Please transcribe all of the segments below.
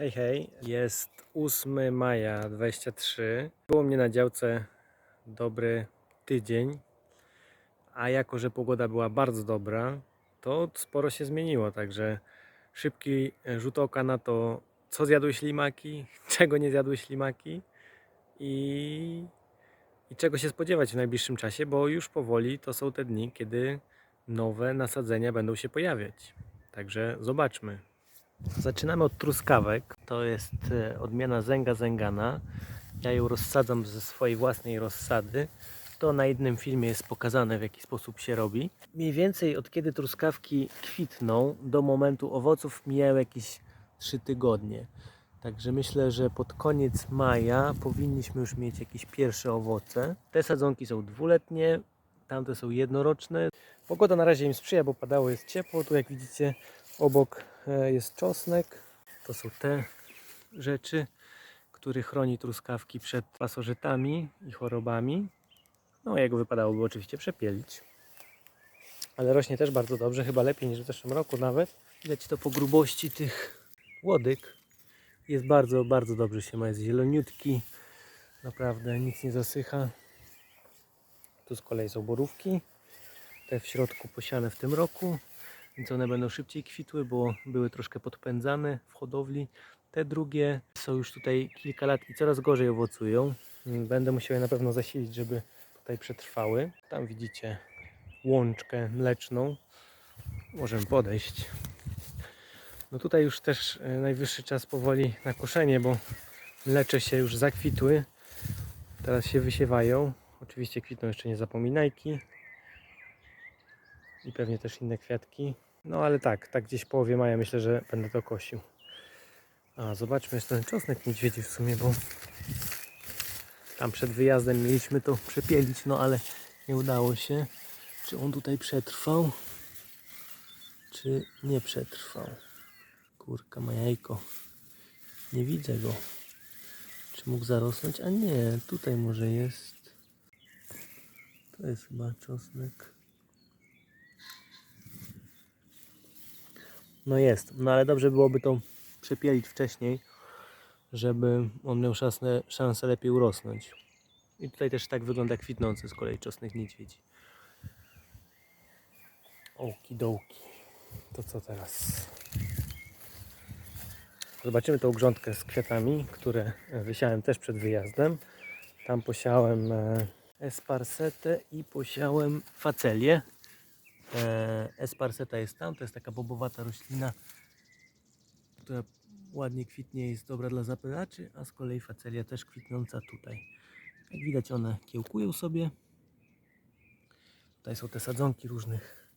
Hej, hej, jest 8 maja 23. Było mnie na działce dobry tydzień, a jako, że pogoda była bardzo dobra, to sporo się zmieniło, także szybki rzut oka na to, co zjadły ślimaki, czego nie zjadły ślimaki i, i czego się spodziewać w najbliższym czasie, bo już powoli to są te dni, kiedy nowe nasadzenia będą się pojawiać. Także zobaczmy. Zaczynamy od truskawek. To jest e, odmiana zęga zęgana. Ja ją rozsadzam ze swojej własnej rozsady. To na jednym filmie jest pokazane, w jaki sposób się robi. Mniej więcej od kiedy truskawki kwitną do momentu owoców mijają jakieś 3 tygodnie. Także myślę, że pod koniec maja powinniśmy już mieć jakieś pierwsze owoce. Te sadzonki są dwuletnie, tamte są jednoroczne. Pogoda na razie im sprzyja, bo padało, jest ciepło. Tu jak widzicie obok e, jest czosnek. To są te rzeczy, który chroni truskawki przed pasożytami i chorobami. No jego wypadałoby oczywiście przepielić. Ale rośnie też bardzo dobrze, chyba lepiej niż w zeszłym roku nawet. Widać to po grubości tych łodyg. Jest bardzo, bardzo dobrze się ma, jest zieloniutki. Naprawdę nic nie zasycha. Tu z kolei są borówki. Te w środku posiane w tym roku, więc one będą szybciej kwitły, bo były troszkę podpędzane w hodowli. Te drugie są już tutaj kilka lat i coraz gorzej owocują. Będę musiał je na pewno zasilić, żeby tutaj przetrwały. Tam widzicie łączkę mleczną. Możemy podejść. No tutaj już też e, najwyższy czas powoli na koszenie, bo mlecze się już zakwitły. Teraz się wysiewają. Oczywiście kwitną jeszcze nie zapominajki i pewnie też inne kwiatki. No ale tak, tak gdzieś w połowie maja myślę, że będę to kosił. A zobaczmy jeszcze ten czosnek niedźwiedzi w sumie, bo tam przed wyjazdem mieliśmy to przepielić, no ale nie udało się. Czy on tutaj przetrwał? Czy nie przetrwał? Kurka ma jajko. Nie widzę go. Czy mógł zarosnąć? A nie, tutaj może jest. To jest chyba czosnek. No jest, no ale dobrze byłoby to przepielić wcześniej, żeby on miał szansę, szansę lepiej urosnąć. I tutaj też tak wygląda kwitnący z kolei czosnek niedźwiedzi. Okidołki. To co teraz? Zobaczymy tą grządkę z kwiatami, które wysiałem też przed wyjazdem. Tam posiałem e, esparsetę i posiałem facelię. E, Esparseta jest tam, to jest taka bobowata roślina, która ładnie kwitnie jest dobra dla zapylaczy, a z kolei facelia też kwitnąca tutaj. Jak widać one kiełkują sobie. Tutaj są te sadzonki różnych,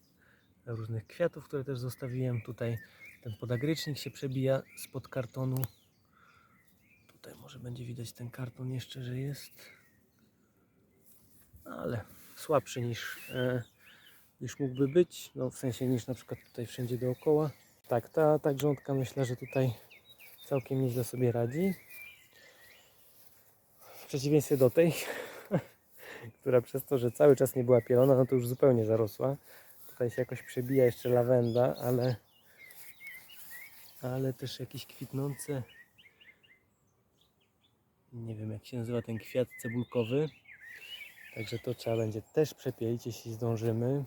różnych kwiatów, które też zostawiłem. Tutaj ten podagrycznik się przebija spod kartonu. Tutaj może będzie widać ten karton jeszcze, że jest. Ale słabszy niż, e, niż mógłby być. No w sensie niż na przykład tutaj wszędzie dookoła. Tak, ta, ta grządka myślę, że tutaj całkiem nieźle sobie radzi. W przeciwieństwie do tej, która przez to, że cały czas nie była pielona, no to już zupełnie zarosła. Tutaj się jakoś przebija jeszcze lawenda, ale ale też jakieś kwitnące nie wiem jak się nazywa ten kwiat cebulkowy także to trzeba będzie też przepielić jeśli zdążymy.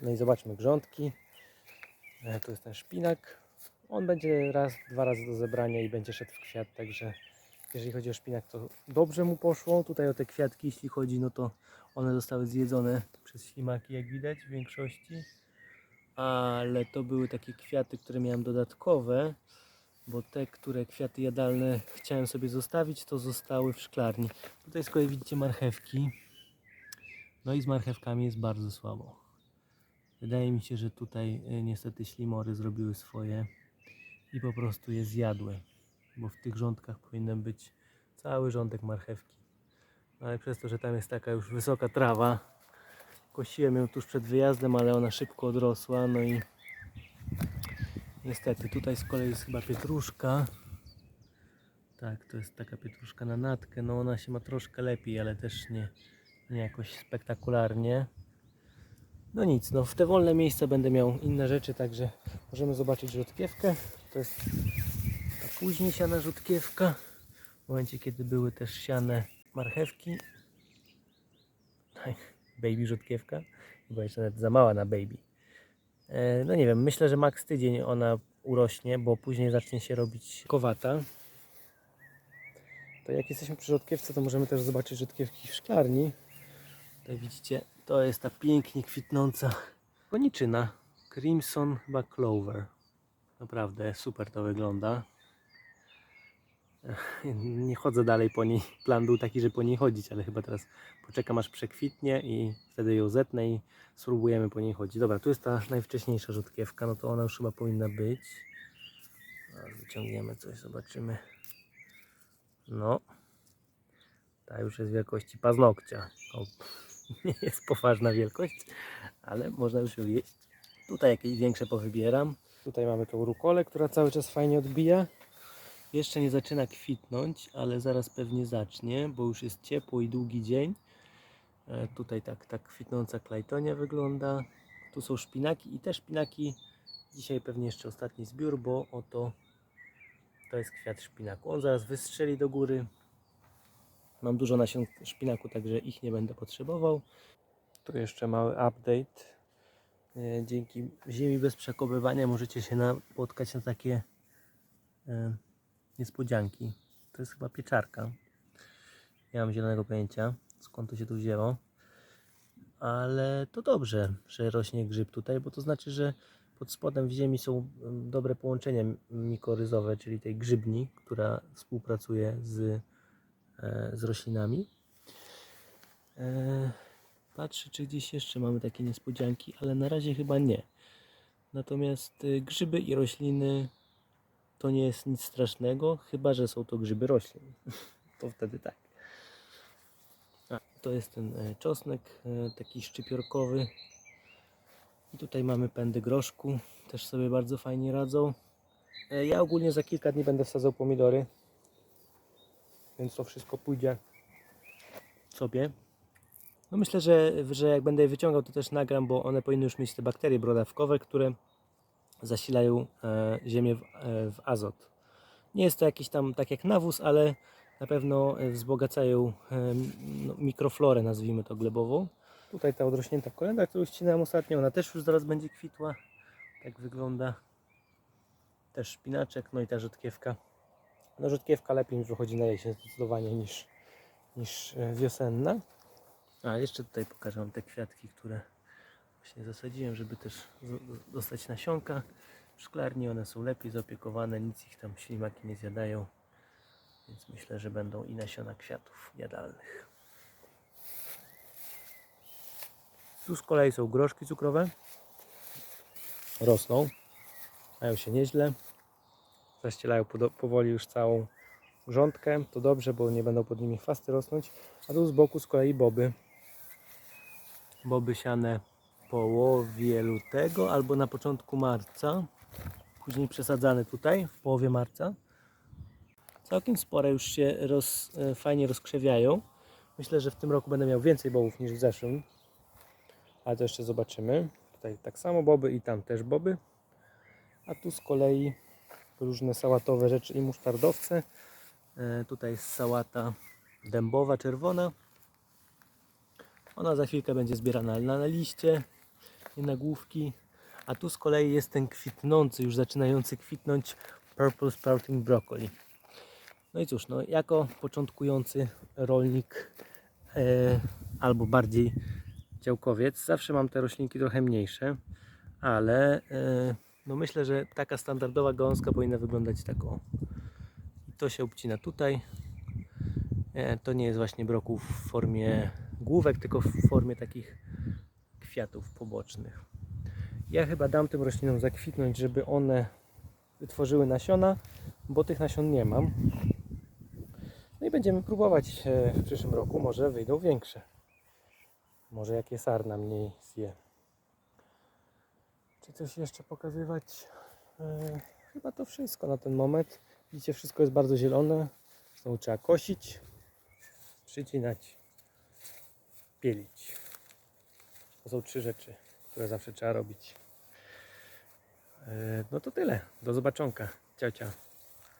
No i zobaczmy grządki. E, tu jest ten szpinak. On będzie raz, dwa razy do zebrania i będzie szedł w kwiat także jeżeli chodzi o szpinak to dobrze mu poszło. Tutaj o te kwiatki jeśli chodzi no to one zostały zjedzone przez ślimaki jak widać w większości. Ale to były takie kwiaty, które miałem dodatkowe, bo te, które kwiaty jadalne chciałem sobie zostawić, to zostały w szklarni. Tutaj z kolei widzicie marchewki. No i z marchewkami jest bardzo słabo. Wydaje mi się, że tutaj y, niestety ślimory zrobiły swoje i po prostu je zjadły, bo w tych rządkach powinien być cały rządek marchewki. No ale przez to, że tam jest taka już wysoka trawa, Kosiłem ją tuż przed wyjazdem, ale ona szybko odrosła, no i niestety tutaj z kolei jest chyba pietruszka. Tak, to jest taka pietruszka na natkę, no ona się ma troszkę lepiej, ale też nie, nie jakoś spektakularnie. No nic, no w te wolne miejsca będę miał inne rzeczy, także możemy zobaczyć rzodkiewkę. To jest później siana rzutkiewka. W momencie, kiedy były też siane marchewki. Baby rzutkiewka. Chyba jeszcze nawet za mała na baby. E, No nie wiem, myślę, że maks tydzień ona urośnie, bo później zacznie się robić kowata. To jak jesteśmy przy rzodkiewce, to możemy też zobaczyć rzodkiewki w szklarni. Tutaj widzicie, to jest ta pięknie kwitnąca koniczyna. Crimson chyba Clover. Naprawdę super to wygląda. Nie chodzę dalej po niej. Plan był taki, że po niej chodzić, ale chyba teraz poczekam aż przekwitnie i wtedy ją zetnę i spróbujemy po niej chodzić. Dobra, tu jest ta najwcześniejsza rzutkiewka, no to ona już chyba powinna być. Wyciągniemy coś, zobaczymy. No, ta już jest wielkości paznokcia. To nie jest poważna wielkość, ale można już ją jeść. Tutaj jakieś większe powybieram. Tutaj mamy tą rukolę, która cały czas fajnie odbija. Jeszcze nie zaczyna kwitnąć, ale zaraz pewnie zacznie, bo już jest ciepło i długi dzień. E, Tutaj tak, tak kwitnąca klajtonia wygląda. Tu są szpinaki i te szpinaki dzisiaj pewnie jeszcze ostatni zbiór, bo oto to jest kwiat szpinaku. On zaraz wystrzeli do góry. Mam dużo nasion szpinaku, także ich nie będę potrzebował. Tu jeszcze mały update. E, Dzięki ziemi bez przekobywania możecie się napotkać na takie e, niespodzianki. To jest chyba pieczarka. Nie mam zielonego pojęcia, skąd to się tu wzięło. Ale to dobrze, że rośnie grzyb tutaj, bo to znaczy, że pod spodem w ziemi są mm, dobre połączenia mikoryzowe, czyli tej grzybni, która współpracuje z, e, z roślinami. E, Patrzę, czy gdzieś jeszcze mamy takie niespodzianki, ale na razie chyba nie. Natomiast y, grzyby i rośliny to nie jest nic strasznego, chyba że są to grzyby roślin. To wtedy tak. To jest ten e, czosnek, e, taki szczypiorkowy. I tutaj mamy pędy groszku, też sobie bardzo fajnie radzą. E, Ja ogólnie za kilka dni będę wsadzał pomidory, więc to wszystko pójdzie sobie. No myślę, że, że jak będę je wyciągał, to też nagram, bo one powinny już mieć te bakterie brodawkowe, które zasilają e, ziemię w, e, w azot. Nie jest to jakiś tam tak jak nawóz, ale na pewno e, wzbogacają no, mikroflorę, nazwijmy to glebową. Tutaj ta odrośnięta kolenda, którą ścinałem ostatnio, ona też już zaraz będzie kwitła. Tak wygląda. Też szpinaczek, no i ta rzodkiewka. No rzodkiewka lepiej mi wychodzi na jesień zdecydowanie niż, niż wiosenna. A jeszcze tutaj pokażę Wam te kwiatki, które właśnie zasadziłem, żeby też dostać nasionka. W szklarni one są lepiej zaopiekowane, nic ich tam ślimaki nie zjadają. Więc myślę, że będą i nasiona kwiatów jadalnych. Tu z kolei są groszki cukrowe. Rosną. Mają się nieźle. Zaścielają powoli już całą grządkę. To dobrze, bo nie będą pod nimi chwasty rosnąć. A tu z boku z kolei boby. Boby siane połowie lutego albo na początku marca. Później przesadzane tutaj w połowie marca. Całkiem spore już się roz, e, fajnie rozkrzewiają. Myślę, że w tym roku będę miał więcej bobów niż w zeszłym. Ale to jeszcze zobaczymy. Tutaj tak samo boby i tam też boby. A tu z kolei różne sałatowe rzeczy i musztardowce. E, Tutaj jest sałata dębowa, czerwona. Ona za chwilkę będzie zbierana na, na liście, nie na główki. A tu z kolei jest ten kwitnący, już zaczynający kwitnąć Purple Sprouting Broccoli. No i cóż, no, jako początkujący rolnik e, albo bardziej działkowiec, zawsze mam te roślinki trochę mniejsze, ale e, no myślę, że taka standardowa gałązka powinna wyglądać tak o. I to się obcina tutaj. E, to nie jest właśnie brokuł w formie główek, tylko w formie takich kwiatów pobocznych. Ja chyba dam tym roślinom zakwitnąć, żeby one wytworzyły nasiona, bo tych nasion nie mam. No i będziemy próbować e, w przyszłym roku, może wyjdą większe. Może jakie sarna mniej zje. Czy coś jeszcze pokazywać? E, chyba to wszystko na ten moment. Widzicie, wszystko jest bardzo zielone. Znowu trzeba kosić, przycinać, pielić. To są trzy rzeczy, które zawsze trzeba robić. E, No to tyle. Do zobaczonka. Ciao, ciao.